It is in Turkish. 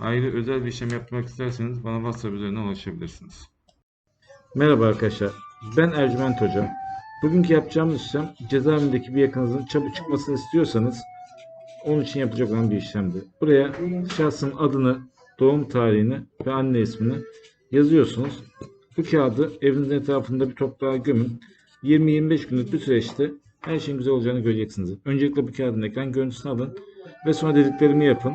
Ayrı özel bir işlem yapmak isterseniz bana WhatsApp üzerinden ulaşabilirsiniz. Merhaba arkadaşlar. Ben Ercüment Hoca. Bugünkü yapacağımız işlem cezaevindeki bir yakınızın çabuk çıkmasını istiyorsanız onun için yapacak olan bir işlemdir. Buraya şahsın adını, doğum tarihini ve anne ismini yazıyorsunuz. Bu kağıdı evinizin etrafında bir toprağa gömün. 20-25 günlük bir süreçte her şeyin güzel olacağını göreceksiniz. Öncelikle bu kağıdın ekran görüntüsünü alın ve sonra dediklerimi yapın.